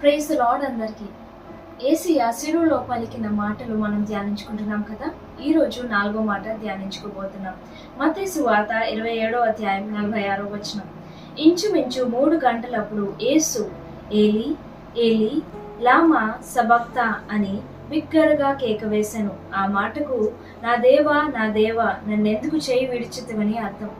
Praise lord అందరికి. ఏసియా సిరులో పలికిన మాటలు మనం ధ్యానించుకుంటున్నాం కదా? ఈ రోజు నాలుగో మాట ధ్యానించుకోబోతున్నాం. మతేసు వార్త ఇరవై ఏడో అధ్యాయం నలభై ఆరో వచనం. ఇంచుమించు మూడు గంటలప్పుడు ఏసు ఏలి ఏలి లామా సబక్తా అని బిగ్గరగా కేక వేశాను ఆ మాటకు నా దేవా నా దేవా నన్నెందుకు చేయి విడిచితివని అర్థం.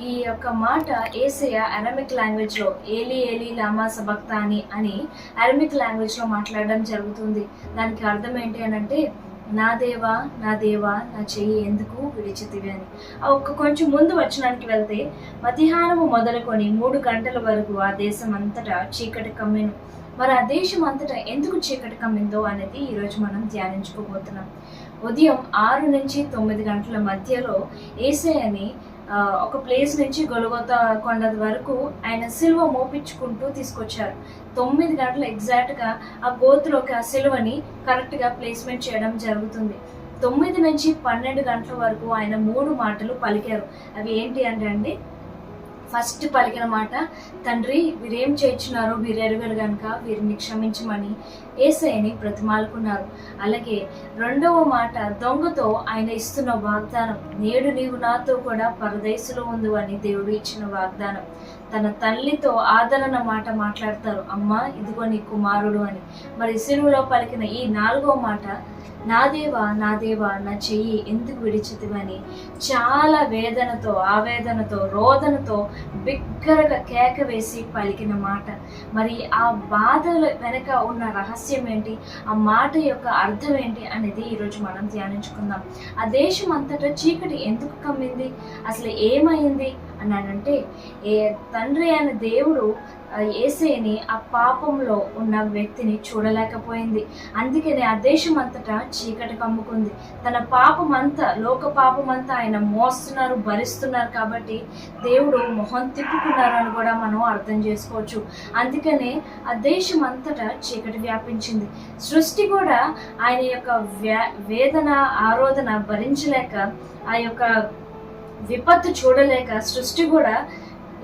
ఈ యొక్క మాట ఏసయ అరమిక్ లాంగ్వేజ్లో ఏలి ఏలి లామా సబక్తాని అని అని అరమిక్ లాంగ్వేజ్లో మాట్లాడడం జరుగుతుంది. దానికి అర్థం ఏంటి అని అంటే నా దేవా నా దేవా నా చెయ్యి ఎందుకు విడిచితివి అని. ఒక్క కొంచెం ముందు వచ్చినానికి వెళ్తే మధ్యాహ్నము మొదలుకొని మూడు గంటల వరకు ఆ దేశం అంతటా చీకటి కమ్మెను. మరి ఆ దేశం అంతటా ఎందుకు చీకటి కమ్మిందో అనేది ఈరోజు మనం ధ్యానించుకోబోతున్నాం. ఉదయం ఆరు నుంచి తొమ్మిది గంటల మధ్యలో ఏసయ్యని అని ఒక ప్లేస్ నుంచి గొలగొత కొండ వరకు ఆయన సిలువ మోపించుకుంటూ తీసుకొచ్చారు. తొమ్మిది గంటలు ఎగ్జాక్ట్గా ఆ గోతులోకి ఆ సిలువని కరెక్ట్గా ప్లేస్మెంట్ చేయడం జరుగుతుంది. తొమ్మిది నుంచి పన్నెండు గంటల వరకు ఆయన మూడు మాటలు పలికారు. అవి ఏంటి అంటే అండి ఫస్ట్ పలికిన మాట తండ్రి వీరేం చేర్చున్నారో వీరెరుగరు గనుక వీరిని క్షమించమని ఏసైని బ్రతిమాలుకున్నారు. అలాగే రెండవ మాట దొంగతో ఆయన ఇస్తున్న వాగ్దానం నేడు నీవు నాతో కూడా పరదేశులో ఉండు అని దేవుడు ఇచ్చిన వాగ్దానం. తన తల్లితో ఆదరణ మాట మాట్లాడతారు. అమ్మా ఇదిగో నీ కుమారుడు అని. మరి సిరువులో పలికిన ఈ నాలుగో మాట నా దేవా నా దేవా నా చెయ్యి ఎందుకు విడిచితివని చాలా వేదనతో ఆవేదనతో రోదనతో బిగ్గరగా కేక వేసి పలికిన మాట. మరి ఆ బాధల వెనక ఉన్న రహస్యం ఏంటి? ఆ మాట యొక్క అర్థం ఏంటి అనేది ఈరోజు మనం ధ్యానించుకుందాం. ఆ దేశం అంతటా చీకటి ఎందుకు కమ్మింది? అసలు ఏమైంది? అన్నాడంటే ఏ తండ్రి అయిన దేవుడు ఏసేని ఆ పాపంలో ఉన్న వ్యక్తిని చూడలేకపోయింది. అందుకనే ఆ దేశం అంతటా చీకటి కమ్ముకుంది. తన పాపం అంతా లోక పాపం అంతా ఆయన మోస్తున్నారు భరిస్తున్నారు కాబట్టి దేవుడు మొహం తిప్పుకున్నారు అని కూడా మనం అర్థం చేసుకోవచ్చు. అందుకనే ఆ దేశం అంతటా చీకటి వ్యాపించింది. సృష్టి కూడా ఆయన యొక్క వ్యా- వేదన ఆరోధన భరించలేక ఆ యొక్క విపత్తు చూడలేక సృష్టి కూడా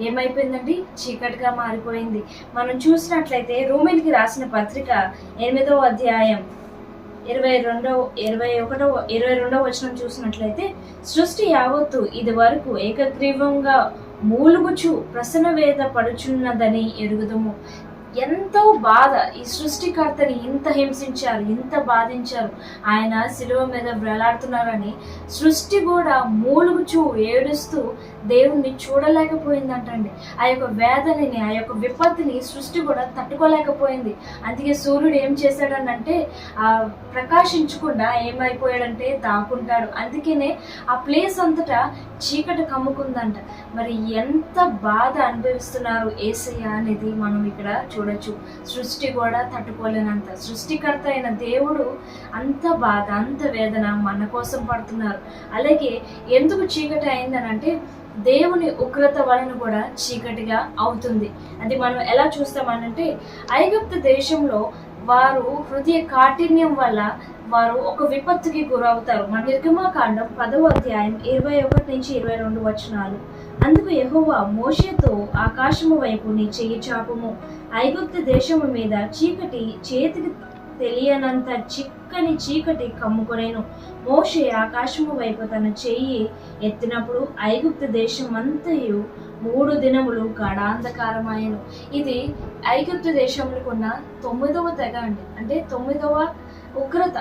ఏమైపోయిందండి? చీకటిగా మారిపోయింది. మనం చూసినట్లయితే రోమిన్కి రాసిన పత్రిక ఎనిమిదవ అధ్యాయం ఇరవై రెండవ ఇరవై ఒకటవ ఇరవై రెండవ వచనం చూసినట్లయితే సృష్టి యావత్తు ఇది వరకు ఏకగ్రీవంగా మూలుగుచు ప్రసన్న వేద పడుచున్నదని ఎరుగుదము. ఎంతో బాధ. ఈ సృష్టికర్తని ఇంత హింసించారు ఇంత బాధించారు. ఆయన శిలువ మీద వేలాడుతున్నారని సృష్టి కూడా మూలుగుచూ ఏడుస్తూ దేవుణ్ణి చూడలేకపోయిందంటండి. ఆ యొక్క వేదనని ఆ యొక్క విపత్తిని సృష్టి కూడా తట్టుకోలేకపోయింది. అందుకే సూర్యుడు ఏం చేశాడనంటే ఆ ప్రకాశించకుండా ఏమైపోయాడంటే దాక్కుంటాడు. అందుకనే ఆ ప్లేస్ అంతటా చీకటి కమ్ముకుందంట. మరి ఎంత బాధ అనుభవిస్తున్నారు ఏసయ్య అనేది మనం ఇక్కడ చూడొచ్చు. సృష్టి కూడా తట్టుకోలేనంత. సృష్టికర్త అయిన దేవుడు అంత బాధ అంత వేదన మన కోసం పడుతున్నారు. అలాగే ఎందుకు చీకటి అయిందనంటే దేవుని ఉగ్రత వలన కూడా చీకటిగా అవుతుంది. అది మనం ఎలా చూస్తామనంటే ఐగుప్త దేశంలో వారు హృదయ కాఠిన్యం వల్ల వారు ఒక విపత్తుకి గురవుతారు. మన నిర్గమాకాండం పదవ అధ్యాయం ఇరవై ఒకటి నుంచి ఇరవై రెండు వచనాలు. అందుకు ఎహోవా మోషేతో ఆకాశము వైపు నీ చెయ్యి చాపము. ఐగుప్తు దేశము మీద చీకటి చేతికి తెలియనంత చిక్కని చీకటి కమ్ముకొనేను. మోషే ఆకాశము వైపు తన చెయ్యి ఎత్తినప్పుడు ఐగుప్తు దేశం అంతయు మూడు దినములు గడాంధకారమాయను ఇది ఐగుప్తు దేశంలో ఉన్న తొమ్మిదవ తెగ అండి. అంటే తొమ్మిదవ ఉగ్రత.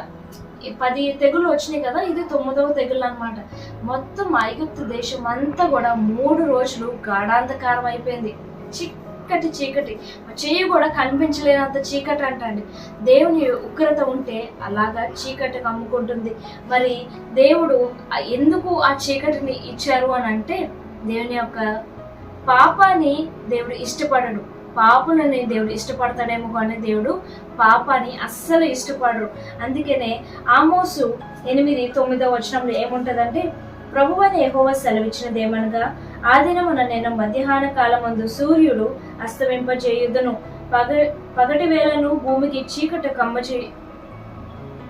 పది తెగులు వచ్చినాయి కదా ఇది తొమ్మిదవ తెగులు అనమాట మొత్తం ఐగుప్తు దేశం అంతా కూడా మూడు రోజులు గాఢాంధకారం అయిపోయింది చీకటి. చీకటి చెయ్యి కూడా కనిపించలేనంత చీకటి అంటండి. దేవుని ఉగ్రత ఉంటే అలాగా చీకటి కమ్ముకుంటుంది మరి దేవుడు ఎందుకు ఆ చీకటిని ఇచ్చారు అని అంటే దేవుని యొక్క పాపాన్ని దేవుడు ఇష్టపడడు. పాపులని దేవుడు ఇష్టపడతాడేమో కానీ దేవుడు పాపాన్ని అస్సలు ఇష్టపడరు అందుకనే ఆమోసు ఎనిమిది తొమ్మిదో వచనంలో ఏముంటదంటే ప్రభువని ఎహోవ సెలవిచ్చినది ఏమనగా ఆ దినమున నేను మధ్యాహ్న కాలమందు సూర్యుడు అస్తమింపజేయుదును. పగ పగటి వేళను భూమికి చీకటి కమ్మ చే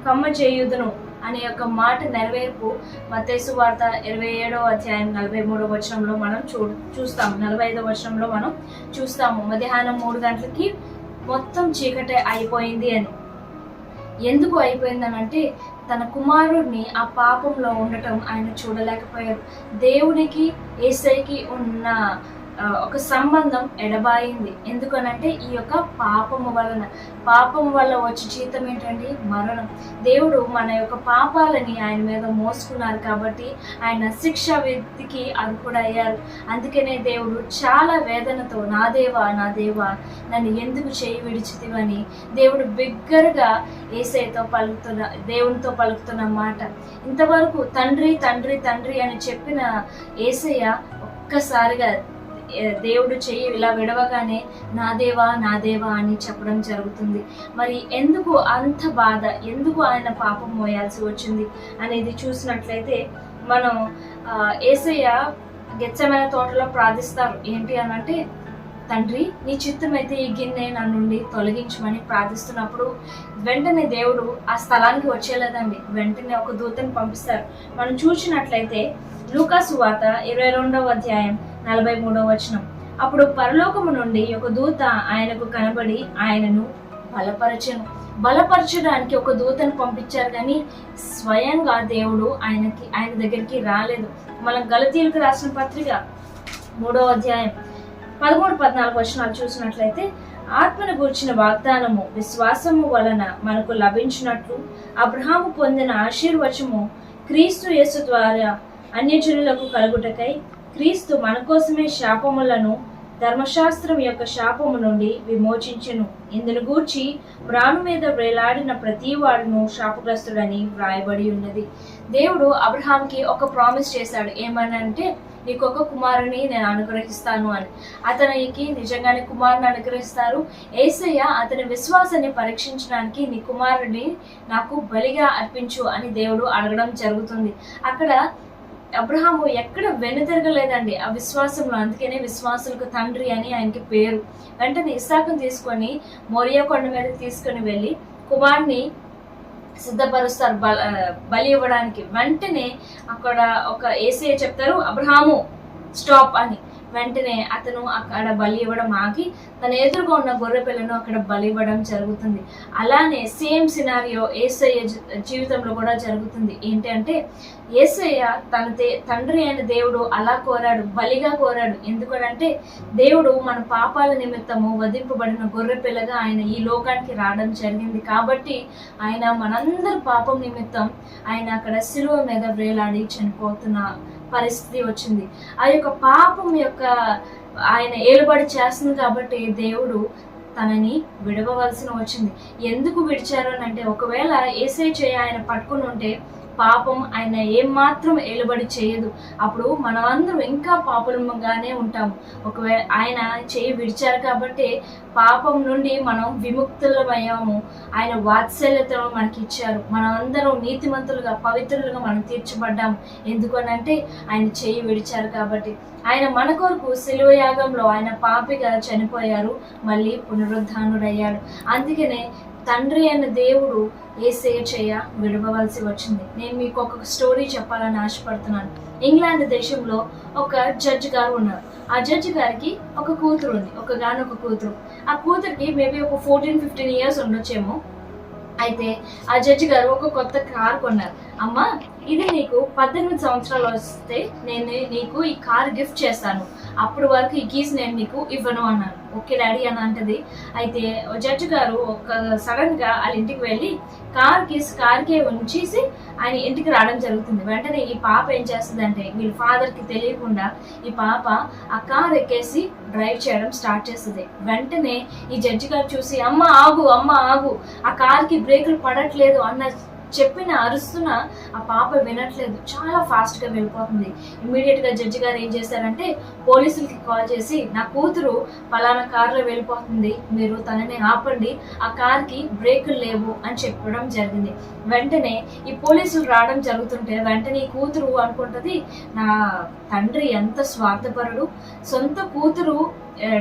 కమ్మ చేయుదును అనే యొక్క మాట నెరవేర్పు మతేసు వార్త ఇరవై ఏడవ అధ్యాయం నలభై మూడవ వచనంలో మనం చూ చూస్తాము. నలభై ఐదవ వచనంలో మనం చూస్తాము. మధ్యాహ్నం మూడు గంటలకి మొత్తం చీకటే అయిపోయింది అని. ఎందుకు అయిపోయిందనంటే తన కుమారుడిని ఆ పాపంలో ఉండటం ఆయన చూడలేకపోయారు. దేవునికి ఏసైకి ఉన్న ఒక సంబంధం ఎడబాయింది. ఎందుకనంటే ఈ యొక్క పాపము వలన. పాపం వల్ల వచ్చే జీతం ఏంటండి మరణం. దేవుడు మన యొక్క పాపాలని ఆయన మీద మోసుకున్నారు కాబట్టి ఆయన శిక్ష వ్యక్తికి అర్హుడయ్యారు. అందుకనే దేవుడు చాలా వేదనతో నా దేవా నా దేవా నన్ను ఎందుకు చేయి విడిచితివని దేవుడు బిగ్గరగా ఏసైతో పలుకుతున్న దేవునితో పలుకుతున్న మాట. ఇంతవరకు తండ్రి తండ్రి తండ్రి అని చెప్పిన ఏసయ్య ఒక్కసారిగా దేవుడు చెయ్యి ఇలా విడవగానే నా దేవా నా దేవా అని చెప్పడం జరుగుతుంది. మరి ఎందుకు అంత బాధ? ఎందుకు ఆయన పాపం మోయాల్సి వచ్చింది అనేది చూసినట్లయితే మనం ఏసయ్య గెచ్చమైన తోటలో ప్రార్థిస్తారు. ఏంటి అని అంటే తండ్రి నీ చిత్తమైతే ఈ గిన్నె నా నుండి తొలగించమని ప్రార్థిస్తున్నప్పుడు వెంటనే దేవుడు ఆ స్థలానికి వచ్చేలేదండి వెంటనే ఒక దూతని పంపిస్తారు. మనం చూసినట్లయితే లూకాసు వార్త ఇరవై రెండవ అధ్యాయం నలభై మూడవ వచనం. అప్పుడు పరలోకము నుండి ఒక దూత ఆయనకు కనబడి ఆయనను బలపరచను. బలపరచడానికి ఒక దూతను పంపించారు కానీ స్వయంగా దేవుడు ఆయనకి ఆయన దగ్గరికి రాలేదు. మనం గలతీలకు రాసిన పత్రిక మూడో అధ్యాయం పదమూడు పద్నాలుగు వచనాలు చూసినట్లయితే ఆత్మను గూర్చిన వాగ్దానము విశ్వాసము వలన మనకు లభించినట్లు అబ్రహాము పొందిన ఆశీర్వచము క్రీస్తు యేసు ద్వారా అన్యజనులకు కలుగుటకై క్రీస్తు మన కోసమే శాపములను ధర్మశాస్త్రం యొక్క శాపము నుండి విమోచించెను. ఇందును గూర్చి ప్రాణు మీద వేలాడిన ప్రతి వాడును శాపగ్రస్తుడని వ్రాయబడి ఉన్నది. దేవుడు అబ్రహాంకి ఒక ప్రామిస్ చేశాడు. ఏమనంటే నీకు ఒక కుమారుని నేను అనుగ్రహిస్తాను అని. అతనికి నిజంగానే కుమారుని అనుగ్రహిస్తారు. ఏసయ్య అతని విశ్వాసాన్ని పరీక్షించడానికి నీ కుమారుడిని నాకు బలిగా అర్పించు అని దేవుడు అడగడం జరుగుతుంది. అక్కడ అబ్రహాము ఎక్కడ వెనుతిరగలేదండి ఆ విశ్వాసంలో అందుకనే విశ్వాసులకు తండ్రి అని ఆయనకి పేరు. వెంటనే ఇస్సాకుని తీసుకొని మోరియా కొండ మీద తీసుకొని వెళ్ళి కుమార్ని సిద్ధపరుస్తారు బల బలి ఇవ్వడానికి. వెంటనే అక్కడ ఒక ఏసీ చెప్తారు అబ్రహాము స్టాప్ అని. వెంటనే అతను అక్కడ బలి ఇవ్వడం ఆగి తన ఎదురుగా ఉన్న గొర్రె పిల్లను అక్కడ బలి ఇవ్వడం జరుగుతుంది. అలానే సేమ్ సినారియో ఏసయ్య జీవితంలో కూడా జరుగుతుంది. ఏంటి అంటే ఏసయ్య తన తండ్రి అయిన దేవుడు అలా కోరాడు బలిగా కోరాడు. ఎందుకనంటే దేవుడు మన పాపాల నిమిత్తము వధింపబడిన గొర్రె పిల్లగా ఆయన ఈ లోకానికి రావడం జరిగింది. కాబట్టి ఆయన మనందరి పాపం నిమిత్తం ఆయన అక్కడ శిలువ మీద వేలాడి చనిపోతున్న పరిస్థితి వచ్చింది. ఆ యొక్క పాపం యొక్క ఆయన ఏలుబడి చేస్తుంది కాబట్టి దేవుడు తనని విడవవలసిన వచ్చింది. ఎందుకు విడిచారు అని అంటే ఒకవేళ ఏసై చేయ ఆయన పట్టుకుని ఉంటే పాపం ఆయన ఏమాత్రం ఏలుబడి చేయదు. అప్పుడు మనమందరం ఇంకా పాపముగానే ఉంటాము. ఒకవేళ ఆయన చేయి విడిచారు కాబట్టి పాపం నుండి మనం విముక్తులమయ్యాము. ఆయన వాత్సల్యతను మనకి ఇచ్చారు మనమందరం అందరం నీతిమంతులుగా పవిత్రులుగా మనం తీర్చబడ్డాము. ఎందుకనంటే ఆయన చేయి విడిచారు కాబట్టి. ఆయన మన కొరకు శిలువ యాగంలో ఆయన పాపిగా చనిపోయారు. మళ్ళీ పునరుద్ధానుడయ్యాడు. అందుకనే తండ్రి అయిన దేవుడు ఏసే చేయ విడవలసి వచ్చింది. నేను మీకు ఒక స్టోరీ చెప్పాలని ఆశపడుతున్నాను. ఇంగ్లాండ్ దేశంలో ఒక జడ్జి గారు ఉన్నారు. ఆ జడ్జి గారికి ఒక కూతురు ఉంది. ఒక గాని ఒక కూతురు. ఆ కూతురికి మేబీ ఒక ఫోర్టీన్ ఫిఫ్టీన్ ఇయర్స్ ఉండొచ్చేమో. అయితే ఆ జడ్జి గారు ఒక కొత్త కార్ కొన్నారు. అమ్మ ఇది నీకు పద్దెనిమిది సంవత్సరాలు వస్తే నేను నీకు ఈ కార్ గిఫ్ట్ చేస్తాను. అప్పటి వరకు ఈ కీస్ నేను నీకు ఇవ్వను అన్నాను. ఓకే డాడీ అని అంటది. అయితే జడ్జి గారు ఒక సడన్గా వాళ్ళ ఇంటికి వెళ్ళి కార్ కీస్ కార్కే ఉంచేసి ఆయన ఇంటికి రావడం జరుగుతుంది. వెంటనే ఈ పాప ఏం చేస్తుంది అంటే వీళ్ళ ఫాదర్కి తెలియకుండా ఈ పాప ఆ కార్ ఎక్కేసి డ్రైవ్ చేయడం స్టార్ట్ చేస్తుంది. వెంటనే ఈ జడ్జి గారు చూసి అమ్మ ఆగు అమ్మ ఆగు ఆ కార్కి బ్రేకులు పడట్లేదు అన్న చెప్పిన అరుస్తున్న ఆ పాప వినట్లేదు. చాలా ఫాస్ట్గా వెళ్ళిపోతుంది. ఇమ్మీడియట్గా జడ్జి గారు ఏం చేశారంటే పోలీసులకి కాల్ చేసి నా కూతురు పలానా కార్లో వెళ్ళిపోతుంది. మీరు తనని ఆపండి. ఆ కార్కి బ్రేకులు లేవు అని చెప్పడం జరిగింది. వెంటనే ఈ పోలీసులు రావడం జరుగుతుంటే వెంటనే ఈ కూతురు అనుకుంటది నా తండ్రి ఎంత స్వార్థపరుడు. సొంత కూతురు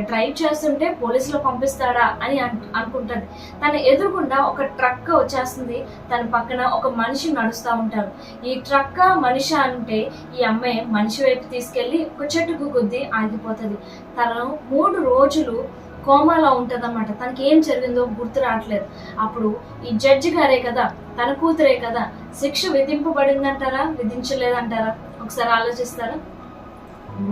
డ్రైవ్ చేస్తుంటే పోలీసులు పంపిస్తాడా అని అనుకుంటుంది. తన ఎదురుకుండా ఒక ట్రక్ వచ్చేస్తుంది. తన పక్కన ఒక మనిషి నడుస్తూ ఉంటారు ఈ ట్రక్ మనిషి అంటే ఈ అమ్మాయి మనిషి వైపు తీసుకెళ్ళి ఒక చెట్టుకు గుద్ది ఆగిపోతుంది. తను మూడు రోజులు కోమాలో ఉంటదన్నమాట. తనకి ఏం జరిగిందో గుర్తు రావట్లేదు. అప్పుడు ఈ జడ్జి గారే కదా తన కూతురే కదా శిక్ష విధింపబడిందంటారా విధించలేదంటారా? ఒకసారి ఆలోచిస్తారా?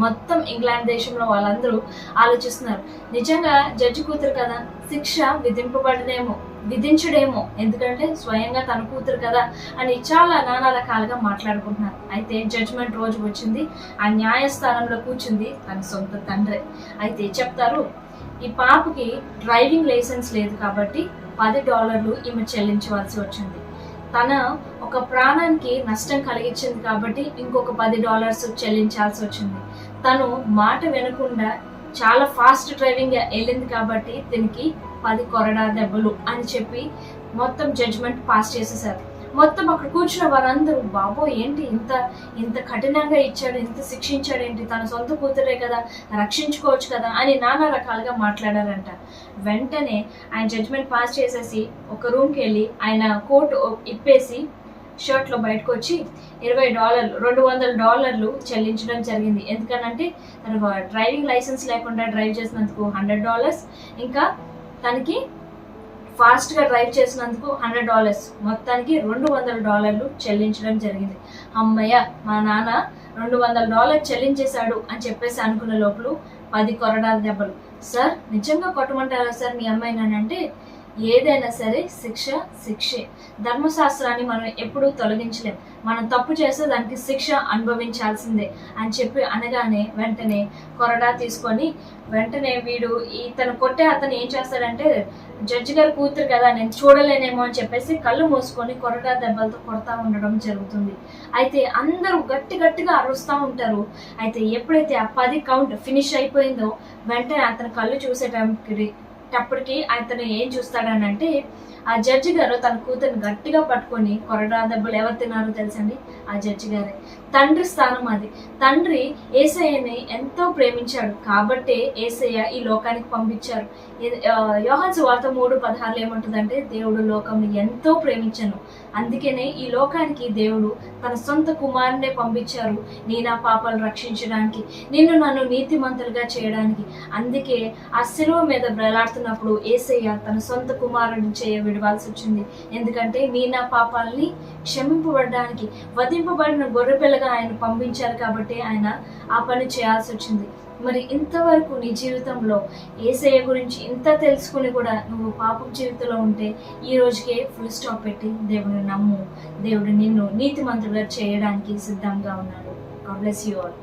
మొత్తం ఇంగ్లాండ్ దేశంలో వాళ్ళందరూ ఆలోచిస్తున్నారు. నిజంగా జడ్జి కూతురు కదా శిక్ష విధింపబడదేమో విధించడేమో. ఎందుకంటే స్వయంగా తన కూతురు కదా అని చాలా నానా రకాలుగా మాట్లాడుకుంటున్నారు. అయితే జడ్జిమెంట్ రోజు వచ్చింది ఆ న్యాయస్థానంలో కూర్చుంది తన సొంత తండ్రి. అయితే చెప్తారు ఈ పాపకి డ్రైవింగ్ లైసెన్స్ లేదు కాబట్టి పది డాలర్లు ఈమె చెల్లించవలసి వచ్చింది. తన ఒక ప్రాణానికి నష్టం కలిగించింది కాబట్టి ఇంకొక పది డాలర్స్ చెల్లించాల్సి వచ్చింది. తను మాట వినకుండా చాలా ఫాస్ట్ డ్రైవింగ్ వెళ్ళింది కాబట్టి దీనికి పది కొరడా దెబ్బలు అని చెప్పి మొత్తం జడ్జ్మెంట్ పాస్ చేసేసారు. మొత్తం అక్కడ కూర్చున్న వారందరూ బాబో ఏంటి ఇంత ఇంత కఠినంగా ఇచ్చాడు ఇంత శిక్షించాడు ఏంటి? తన సొంత కూతురే కదా రక్షించుకోవచ్చు కదా అని నానా రకాలుగా మాట్లాడారంట. వెంటనే ఆయన జడ్జ్మెంట్ పాస్ చేసేసి ఒక రూమ్కి వెళ్ళి ఆయన కోర్టు ఇప్పేసి షర్ట్లో బయటకు వచ్చి ఇరవై డాలర్లు రెండు వందల డాలర్లు చెల్లించడం జరిగింది. ఎందుకనంటే తన డ్రైవింగ్ లైసెన్స్ లేకుండా డ్రైవ్ చేసినందుకు హండ్రెడ్ డాలర్స్ ఇంకా తనకి ఫాస్ట్గా డ్రైవ్ చేసినందుకు హండ్రెడ్ డాలర్స్ మొత్తానికి రెండు వందల డాలర్లు చెల్లించడం జరిగింది. అమ్మయ్య మా నాన్న రెండు వందల డాలర్ చెల్లించేశాడు అని చెప్పేసి అనుకున్న లోపల పది కొరడాల దెబ్బలు. సార్ నిజంగా కొట్టమంటారా సార్ మీ అమ్మాయిని అంటే ఏదైనా సరే శిక్ష శిక్షే. ధర్మశాస్త్రాన్ని మనం ఎప్పుడూ తొలగించలేం. మనం తప్పు చేస్తే దానికి శిక్ష అనుభవించాల్సిందే అని చెప్పి అనగానే వెంటనే కొరడా తీసుకొని వెంటనే వీడు ఇతను కొట్టే అతను ఏం చేస్తాడంటే జడ్జి గారు కూతురు కదా నేను చూడలేనేమో అని చెప్పేసి కళ్ళు మూసుకొని కొరడా దెబ్బలతో కొడతా ఉండడం జరుగుతుంది. అయితే అందరూ గట్టి గట్టిగా అరుస్తూ ఉంటారు. అయితే ఎప్పుడైతే ఆ పది కౌంట్ ఫినిష్ అయిపోయిందో వెంటనే అతను కళ్ళు చూసేటానికి అప్పటికి అతను ఏం చూస్తాడనంటే ఆ జడ్జి గారు తన కూతురిని గట్టిగా పట్టుకొని కొరడా దెబ్బలు ఎవరు తిన్నారో తెలుసండి? ఆ జడ్జి గారే. తండ్రి స్థానం అది. తండ్రి ఏసయ్యని ఎంతో ప్రేమించాడు. కాబట్టే ఏసయ్య ఈ లోకానికి పంపించారు. యోహన్స్ వార్త మూడు పదహారులు ఏమంటుందంటే దేవుడు లోకంని ఎంతో ప్రేమించను. అందుకనే ఈ లోకానికి దేవుడు తన సొంత కుమారునే పంపించారు. నీ నా పాపాలు రక్షించడానికి నిన్ను నన్ను నీతిమంతులుగా చేయడానికి. అందుకే ఆ శిలువ మీద వేలాడుతున్నప్పుడు ఏసయ్య తన సొంత కుమారుడిని చేయ విడవాల్సి వచ్చింది ఎందుకంటే నీ నా పాపాలని క్షమింపబడడానికి వధింపబడిన గొర్రెపిల్లగా ఆయన పంపించారు కాబట్టి ఆయన ఆ పని చేయాల్సి వచ్చింది మరి ఇంతవరకు నీ జీవితంలో ఏసయ్య గురించి ఇంత తెలుసుకుని కూడా నువ్వు పాపం జీవితంలో ఉంటే ఈ రోజుకే ఫుల్ స్టాప్ పెట్టి దేవుని నమ్ము. దేవుడు నిన్ను నీతిమంతులుగా చేయడానికి సిద్ధంగా ఉన్నాడు. God bless you all